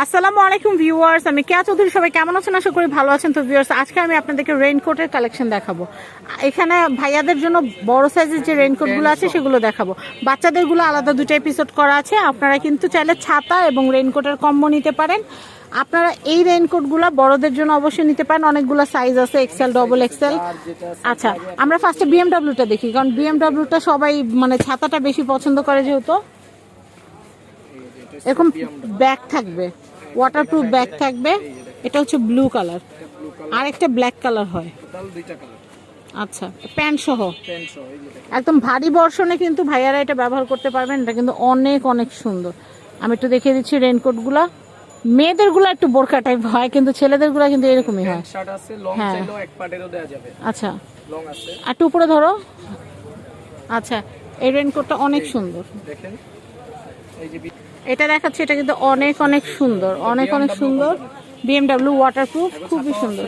আসসালামু আলাইকুম ভিউয়ার্স আমি কেয়া চৌধুরী সবাই কেমন আছেন? আশা করি ভালো আছেন। তো ভিউয়ার্স আজকে আমি আপনাদেরকে রেইনকোটের কালেকশন দেখাবো। এখানে ভাইয়াদের জন্য বড় সাইজের যে রেইনকোটগুলো আছে সেগুলো দেখাবো। বাচ্চাদেরগুলো আলাদা দুটো এপিসোড করা আছে। আপনারা কিন্তু চাইলে ছাতা এবং রেইনকোটের কম্বো নিতে পারেন। আপনারা এই রেইনকোটগুলো বড়দের জন্য অবশ্যই নিতে পারেন। অনেকগুলো সাইজ আছে এক্সেল ডবল এক্সেল আচ্ছা আমরা ফার্স্টে বিএমডাব্লিউটা দেখি কারণ বিএমডাব্লিউটা সবাই মানে ছাতাটা বেশি পছন্দ করে যেহেতু। এরকম ব্যাগ থাকবে। ওয়াটারপ্রুফ ব্যাগ থাকবে। এটা হচ্ছে ব্লু কালার আর একটা ব্ল্যাক কালার হয়। আচ্ছা প্যান্ট সহ। একদম ভারী বর্ষণে কিন্তু ভাইয়ারা এটা ব্যবহার করতে পারবেন। এটা কিন্তু অনেক অনেক সুন্দর। আমি একটু দেখিয়ে দিচ্ছি রেনকোটগুলা মেয়েদেরগুলো একটু বোরকা টাইপ হয় কিন্তু ছেলেদেরগুলো কিন্তু এরকমই হয়। হ্যাঁ। আচ্ছা। আর একটু উপরে ধরো। আচ্ছা এই রেনকোটটা অনেক সুন্দর। দেখেন। এই যে বি- এটা দেখাচ্ছে এটা কিন্তু অনেক অনেক সুন্দর অনেক অনেক সুন্দর। বিএমডাব্লিউ ওয়াটারপ্রুফ খুবই সুন্দর।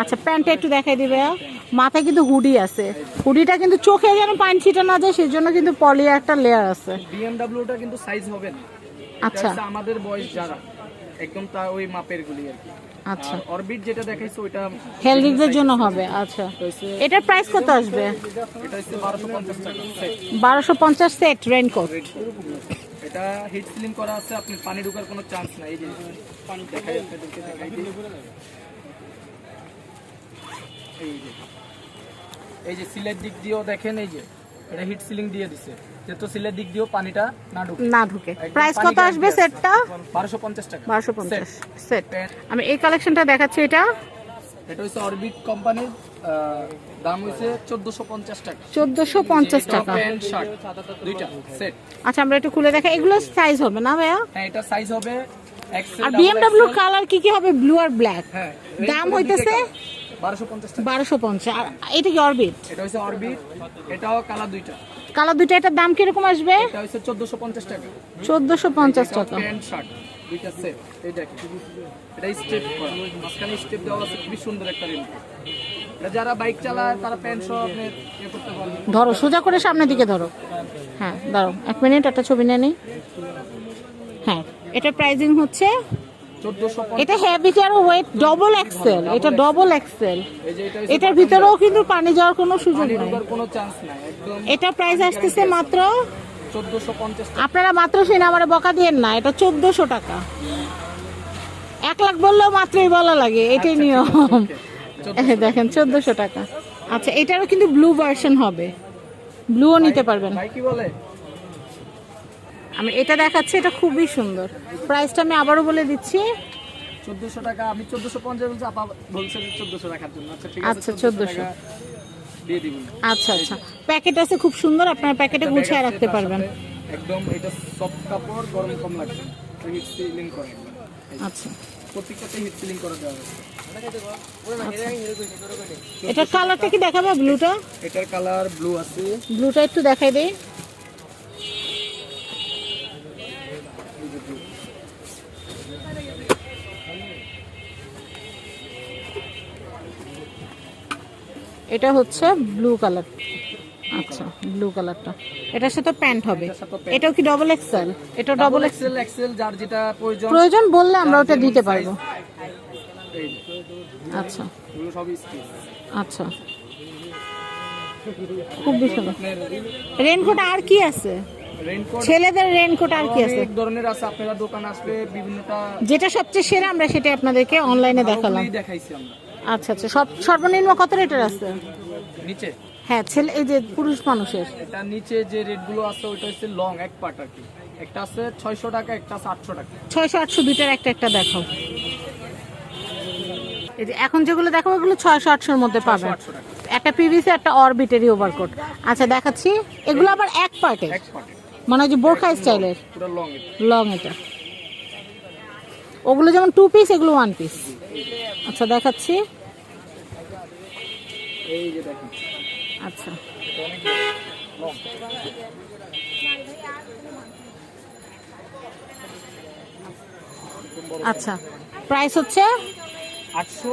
আচ্ছা প্যান্টটা একটু দেখাই দিবে মাথায় কিন্তু হুডি আছে। হুডিটা কিন্তু চোখে যেন পানি ছিটা না যায় সেজন্য কিন্তু পলি একটা লেয়ার আছে বিএমডব্লিউটা কিন্তু সাইজ হবে না। আচ্ছা। আমাদের বয়স যারা একদম তা ওই মাপের গুলি আর কি। আচ্ছা। অরবিট যেটা দেখাইছে হেলদিদের জন্য হবে আচ্ছা। এটার প্রাইস কত আসবে? এটা হচ্ছে বারোশো পঞ্চাশ টাকা set। বারোশো পঞ্চাশ সেট রেনকোট এটা হিট সিলিং করা আছে আপনি পানি ঢোকার কোনো চান্স নাই। এই যে পানি দেখাই আপনাদেরকে দেখাই দিই। এই যে এই যে সিলের দিক দিয়েও দেখেন এই যে এটা হিট সিলিং দিয়ে দিছে। যেহেতু সিলের দিক দিয়েও পানিটা না ঢুকে। না ঢুকে। প্রাইস কত আসবে সেটটা বারোশো পঞ্চাশ টাকা। বারোশো পঞ্চাশ সেট আমি এই কালেকশনটা দেখাচ্ছি এটা এটা হচ্ছে অরবিট কোম্পানির দাম চোদ্দশো পঞ্চাশ টাকা। চোদ্দশো পঞ্চাশ টাকা। প্যান্ট শার্ট দুইটা সেট আচ্ছা আমরা একটু খুলে দেখা এগুলো সাইজ হবে না ভাইয়া? হ্যাঁ এটা সাইজ হবে আর double কালার কি কি হবে? ব্লু আর ব্ল্যাক হ্যাঁ দাম হইতেছে বারোশো পঞ্চাশ টাকা। বারোশো পঞ্চাশ। আর এটা কি অরবিট এটা হচ্ছে অরবিট এটাও কালার দুইটা। কালার দুইটা এটার দাম কীরকম আসবে? এটা হচ্ছে চোদ্দশো পঞ্চাশ টাকা। টাকা। প্যান্ট শার্ট দুইটা সেট এটা স্টেপ মাঝখানে স্টেপ দেওয়া আছে সুন্দর একটা যারা বাইক চালায় তারা প্যান্ট সহ আপনি ইয়ে করতে পারবেন। ধরো সোজা করে সামনের দিকে ধরো। হ্যাঁ দাঁড়ো এক মিনিট একটা ছবি নিয়ে নিই। হ্যাঁ এটার প্রাইজিং হচ্ছে এটা হ্যাভিটার ওয়েট ডবল এক্সেল এটা ডবল এক্সেল এটার ভিতরেও কিন্তু পানি যাওয়ার কোনো সুযোগ নেই। এটা প্রাইস আসতেছে মাত্র আপনারা মাত্র সেই নাম্বারে বকা দিয়েন না এটা চোদ্দশো টাকা। এক লাখ বললেও মাত্রই বলা লাগে এটাই নিয়ম। দেখেন চোদ্দশো টাকা। আচ্ছা এটারও কিন্তু ব্লু ভার্সন হবে। ব্লুও নিতে পারবেন। ভাই কি বলে? আমি এটা দেখাচ্ছি এটা খুবই সুন্দর। প্রাইসটা আমি আবারও বলে দিচ্ছি। চোদ্দশো টাকা আমি চোদ্দশো পঞ্চাশ বলছি আপা বলছে চোদ্দশো টাকার জন্য। আচ্ছা ঠিক আছে আচ্ছা, 1400 1400 টাকা দিয়ে দিবেন আচ্ছা আচ্ছা। প্যাকেট আছে খুব সুন্দর আপনার প্যাকেটে গুছিয়ে রাখতে পারবেন। একদম এটা সফট কাপড় গরম কম লাগবে। হিট সিলিং করে। আচ্ছা। প্রত্যেকটাতে হিট সিলিং করে দেওয়া হয়েছে। এটার কালারটা কি দেখাবে ব্লুটা এটার কালার ব্লু আছে। ব্লুটা একটু দেখাই দেই। এটা হচ্ছে ব্লু কালার আচ্ছা ব্লু কালারটা এটার সাথে প্যান্ট হবে। এটাও কি ডবল এক্সেল এটা ডবল এক্সেল এক্সেল যার যেটা প্রয়োজন প্রয়োজন বললে আমরা ওটা দিতে পারব। আচ্ছা। আচ্ছা। সুন্দর আপনার রেনকোট আর কি আছে? ছেলেদের রেনকোট আর কি আছে? ধরনের আছে আপনারা দোকান আসলে বিভিন্নটা যেটা সবচেয়ে সেরা আমরা সেটা আপনাদেরকে অনলাইনে দেখালাম। দেখাইছি আমরা। আচ্ছা আচ্ছা। সব সর্বনিম্ন কত রেটের আছে? নিচে? হ্যাঁ ছেলে এই যে পুরুষ মানুষের। এটা নিচে যে রেটগুলো আছে ওইটা হচ্ছে লং এক পার্ট আর কি। একটা আছে ছয়শো টাকা একটা আছে আটশো টাকা। ছয়শো আটশো দুইটার একটা একটা দেখাও। এই যে এখন যেগুলো দেখাবো ওগুলো ছয়শো আটশোর মধ্যে পাবেন। আটশো একটা পিভিসি একটা অরবিটেরই ওভারকোট আচ্ছা দেখাচ্ছি। এগুলো আবার এক পার্টের এক পার্টে মানে ওই যে বোরখা স্টাইলের? পুরো লং লং এটা। ওগুলো যেমন টু পিস এগুলো ওয়ান পিস আচ্ছা দেখাচ্ছি। এই যে দেখেন। আচ্ছা। আচ্ছা। প্রাইস হচ্ছে? আটশো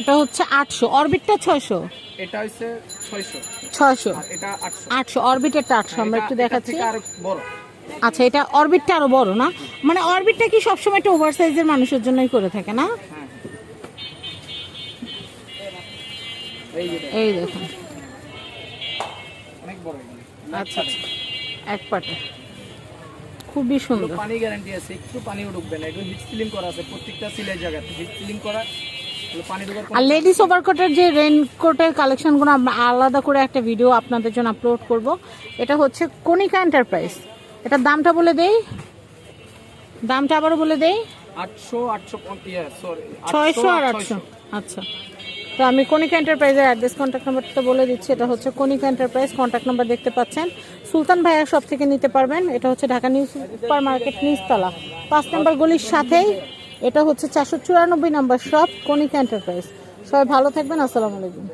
এটা হচ্ছে আটশো। অরবিটটা ছয়শো? এটা হচ্ছে ছয়শো। ছয়শো। এটা আটশো। আটশো। অরবিটেরটা আটশো। আমরা একটু দেখাচ্ছি। বড়। আচ্ছা এটা অরবিটটা আরও বড় না? মানে অরবিটটা কি সবসময় একটা ওভার সাইজের মানুষের জন্যই করে থাকে না? এই দেখুন। আচ্ছা আচ্ছা। এক পাটে। খুবই সুন্দর। পানি গ্যারান্টি আছে একটু পানিও ঢুকবে না। হিট সিলিং করা আছে প্রত্যেকটা সিলের জায়গাতে হিট সিলিং করা। আর লেডিস ওভারকোটের যে রেনকোটের কালেকশনগুলো আমরা আলাদা করে একটা ভিডিও আপনাদের জন্য আপলোড করব। এটা হচ্ছে কনিকা এন্টারপ্রাইজ এটার দামটা বলে দেই। দামটা আবারও বলে দেই। আটশো আটশো ইয়ে ছয়শো আর আটশো। আচ্ছা। তো আমি কনিকা এন্টারপ্রাইজের অ্যাড্রেস কন্ট্যাক্ট নাম্বারটা বলে দিচ্ছি, এটা হচ্ছে কনিকা এন্টারপ্রাইজ কন্ট্যাক্ট নাম্বার দেখতে পাচ্ছেন। সুলতান ভাইয়া সব থেকে নিতে পারবেন, এটা হচ্ছে ঢাকা নিউ সুপার মার্কেট নিচতলা। পাঁচ নাম্বার গলির সাথেই এটা হচ্ছে চারশো চুরানব্বই নাম্বার শপ কনিকা এন্টারপ্রাইজ সবাই ভালো থাকবেন, আসসালামু আলাইকুম।